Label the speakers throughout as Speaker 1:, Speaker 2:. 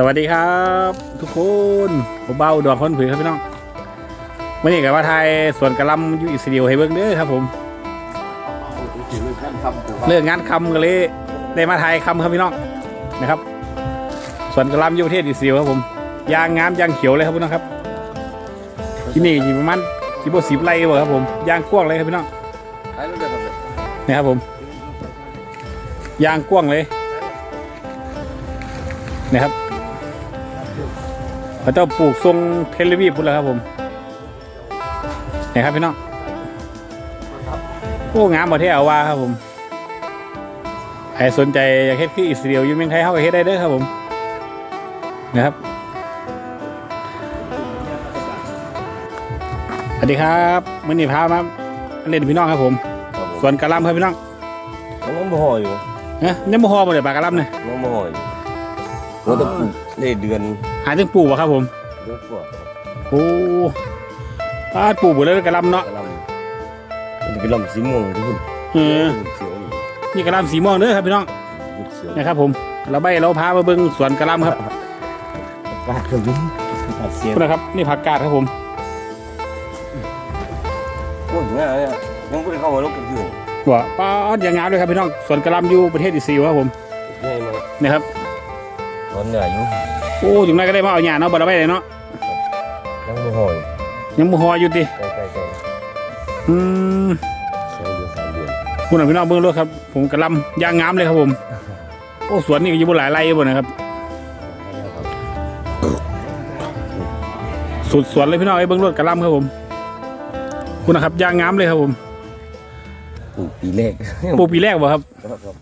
Speaker 1: สวัสดีครับ ทุกคนผมเบาดอกคนผือครับพี่น้องวันนี้กับว่าไทยส่วนกระลำอยูอิสราเอลให้เบิ่งเด้อครับผมเรื่องงานคำก็เลยได้มาไทยคำครับพี่น้องนะครับ ส่วนกระลำอยูประเทศอิสราเอลครับผมยางงามยางเขียวเลยครับพี่น้องครับ ที่นี่อยู่ประมาณสิบสิบไร่บ่ครับผมยางกว้างเลยครับพี่น้องนี่ครับผมยางกว้างเลยนะครับ เขาจะปลูกทรงเทเลวีพุ่นแล้วครับผมนี่ครับพี่น้องโอ้งามประเทศเอาว่าครับผมใครสนใจอยากเฮ็ดคืออิสราเอลอยู่เมืองไทยเขาก็เฮ็ดได้เด้อครับผมนะครับสวัสดีครับมื่อนี้พามาเล่นพี่น้องครับผมสวนกะหล่ำครับพี่น้อง
Speaker 2: น้องบ่ห่ออยู่
Speaker 1: เนะยังบ่ฮอบ่เลยปลากะหล่ำเนี่ย
Speaker 2: น้องบ่ห่ออยู่เราต้องปลูกได้เดือน
Speaker 1: หาถึงปลูกบ่ครับผม
Speaker 2: เดือนกว่า
Speaker 1: โอ้ปลาปลูกบ่เลยกะหล่ำเนาะ
Speaker 2: กระลำมันจะเป็นลำสีม่วงทุกคน
Speaker 1: เออ
Speaker 2: เขียวอยู่
Speaker 1: นี่กะหล่ำสีม่วงเด้อครับพี่น้อง
Speaker 2: เขียว
Speaker 1: นะครับ ผมเราใบเราพามาเบิ่งสวนกะหล่ำครับ
Speaker 2: ปาดกันดิ้ปาดเสียง
Speaker 1: คุณนะครับนี่ผักกาดครับผม
Speaker 2: โอ้ยง่ายอะยังไม่ได้เข้ามาลบกันอยู่
Speaker 1: ว่าป้าดอย่างงามเลยครับพี่น้องสวนกะหล่ำอยู่ประเทศอิสราเอลครับผม
Speaker 2: ง่ายมาก
Speaker 1: นะครับ
Speaker 2: ตอ นเหนื่อยอยู่
Speaker 1: โอ้ถึงไหนก็ได้มาเอาหญ้าเนาะบ่ได้ไปเลยเนาะ
Speaker 2: ยังบ่ห่ออยู่
Speaker 1: ยังบ่ฮออยู่ติ
Speaker 2: ใกล้ใกล้ใกล้
Speaker 1: อืม
Speaker 2: สองเดือนสามเดือน
Speaker 1: คุณน่ะพี่น้องเบิ่งรถครับ ผมกะหล่ำอย่างงามเลยครับผม โอ้สวนนี่ก็อยู่บนหลายไร่บ่นะครับ สุดสวนเลยพี่น้องไอ้เบิ่งรถกะหล่ำครับผม คุณนะครับอย่างงามเลยครับผม
Speaker 2: ปลูกปีแรก
Speaker 1: ปลูกปีแรกบ่ครับ
Speaker 2: ครับครับ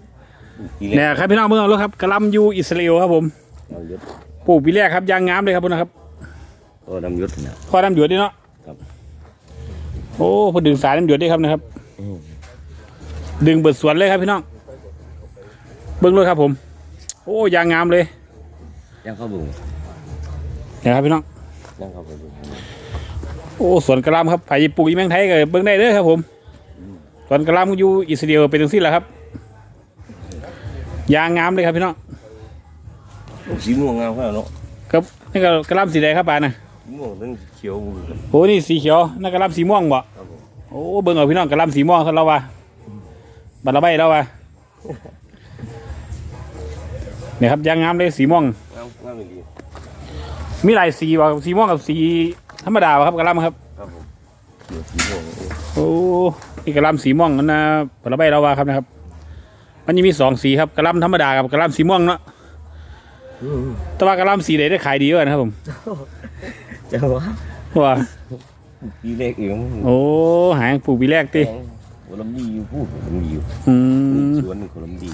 Speaker 2: ปลูกปีแร
Speaker 1: เนี่ย
Speaker 2: ก
Speaker 1: ครับพี่น้องเบิ่งเอารถครับกะหล่ำอยู่อิสราเอลครับผม
Speaker 2: ดำยศ
Speaker 1: ปลูกปีแรกครับอย่างงามเลยครับคุณนะครับ
Speaker 2: ก็ดำยศนะ
Speaker 1: ข้อน้ำหยดด้วยเนาะ
Speaker 2: ครับ
Speaker 1: โอ้พอดึงสายน้ำหยดได้ครับนะครับ
Speaker 2: อืม
Speaker 1: ดึงเบิดสวนเลยครับพี่น้อง เบิ้งเลยครับผม โอ้ยางงามเลย
Speaker 2: ยังเข้าบุง
Speaker 1: เนี่ยครับพี่น้อง
Speaker 2: ยังเข้าบุง
Speaker 1: โอ้สวนกระหลำครับไผ่ปลูกอีแมงไทยก็เบิ้งได้เลยครับผมสวนกระหลำอยู่อิสราเอลเป็นตรงสิ้นแล้วครับยางงามเลยครับพี่น้อง
Speaker 2: สีม่วงงามขนาดเนาะ
Speaker 1: ครับนี่ก็กระหลำสีแดงครับปานะ
Speaker 2: สีม่วงทั้งเขียวบุกัน
Speaker 1: โอ้นี่สีเขียวนั่นกระหลำสีม่วงบ่
Speaker 2: ครับผม
Speaker 1: โอ้เบิ้งเอาพี่น้องกระหลำสีม่วงเขาเราว่าบัตรละใบเราว่าเนี่ยครับยางงามเลยสีม่วง
Speaker 2: งามงามดี
Speaker 1: มีหลายสีว่ะสีม่วงกับสีธรรมดาวะครับกระหลำครับ
Speaker 2: ครับผมเขียวสีม่วงโอ้
Speaker 1: โอ้นี่กระหลำสีม่วงนั่นนะผลใบเราว่าครับนะครับ มันยังมีสองสีครับกระหลำธรรมดากับกระหลำสีม่วงเนาะ แต่ว่ากระหลำสีไหนได้ขายดีกว่านะครับผม
Speaker 2: จะว่า
Speaker 1: ว่า
Speaker 2: ปีแรกเอง
Speaker 1: โอ้หางปลูกปีแรกติ
Speaker 2: โคลัมบีอยู่พูดโคลัมบีอยู่
Speaker 1: อืม
Speaker 2: สวนโคลัมบี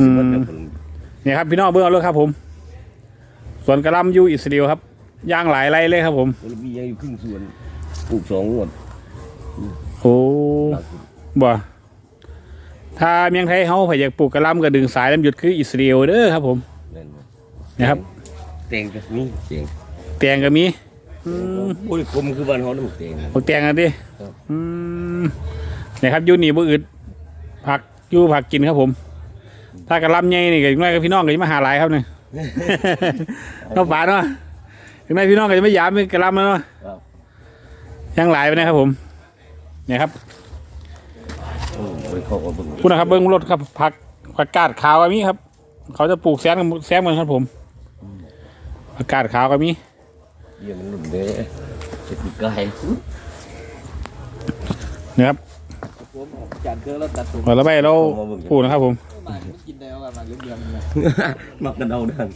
Speaker 1: อืม
Speaker 2: สวนแบบโคลัมบี
Speaker 1: เนี่ยครับพี่น้องเบื้องเอาเลยครับ ผมสวนกระหลำอยู่อิสราเอลครับย่างหลายไรเลยครับ ผม
Speaker 2: โคลัมบียังอยู่ครึ่งสวนปลูกสองงวด
Speaker 1: โอ้บ่ถ้าเมียงไทยเขาพยายากปลูกกระหลำก็ดึงสายน้ำหยุดคืออิสราเอลเด้อครับผม
Speaker 2: นั่นบ่
Speaker 1: นะครับ
Speaker 2: แตงกับนี่แตง
Speaker 1: แตงก็มีอืม
Speaker 2: โอ้ยคมคือบ้านเขาน้ำแตง
Speaker 1: ผักแตงกันดิ
Speaker 2: ครับ
Speaker 1: อืมเนี่ยครับอยูนี่บ่อึดผักอยูผักกินครับผม ถ้ากระหลำใหญ่นี่ก็ยังไงกับพี่น้องก็จะมาหาหลายครับเนี่ย น้องป่าเนาะถึงแม้พี่น้องก็จะไม่ยามไม่กระหลำแล้วเนาะ
Speaker 2: ครับ
Speaker 1: ยังหลายไปนะครับผม เนี่ยครับ
Speaker 2: โอ้ยเขาก็เบิ่ง
Speaker 1: พูดนะครับเบิ้งรถครับผักผักกาดขาวก็มีครับ เขาจะปลูกแซมกันแซมกันครับผม ผักกาดขาวก็มี
Speaker 2: เยี่ยมมันหลุดเลยจะติดไก่
Speaker 1: เนี่ยครับ
Speaker 3: จานเครื่องแล้วตัดผม
Speaker 1: เราระบายเราปลูกนะครับผม
Speaker 3: มากินได้แล้วกันมาเรื่องเดียวมันเลย
Speaker 2: มักกันเอาดัน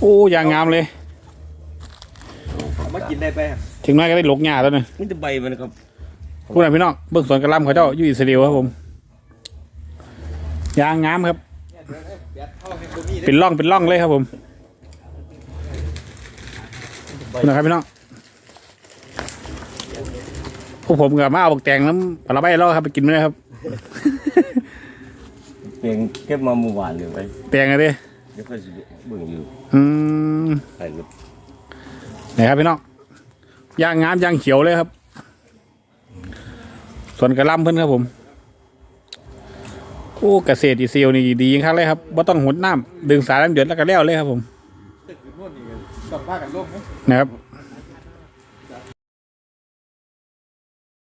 Speaker 1: โอ้ยางงามเลย
Speaker 3: เอามากินได้ไป
Speaker 1: ถึงแม้ก็ได้หลกหญ้าแล้วเนี่ย
Speaker 2: นี่จะใบมันนะครับ
Speaker 1: พูดหน่อยพี่น้องเบื้องสวนกระหลำเขาเจ้าอยู่อิสราเอลครับผมยางงามครับ
Speaker 3: แบด เข้าให้ตัวมีได้
Speaker 1: เป็นร่องเป็นร่องเลยครับผมพูดหนะครับพี่น้องพวกผมกับมาเอาบักแตงน้ำปลาใบเราครับไปกินไม่ได้ครับ
Speaker 2: เพียงเก็บมาเมื่อวานเลยไป
Speaker 1: แตงอะไร
Speaker 2: เดี๋ยวค่อยสิเบิ่งอยู่
Speaker 1: อืม
Speaker 2: ใส่รถ
Speaker 1: ไหนครับพี่น้องยางงามยางเขียวเลยครับ ส่วนกระหลำเพิ่นครับผม โอ้เกษตรอีเซียวนี่ดีจริงครับเลยครับว่าต้องหดน้ำดึงสายน้ำเดือดแล้วก็แล้วเลยครับผม
Speaker 3: ตึกอยู่นู่นนี่ต้องพากันลงไหม
Speaker 1: นะครับ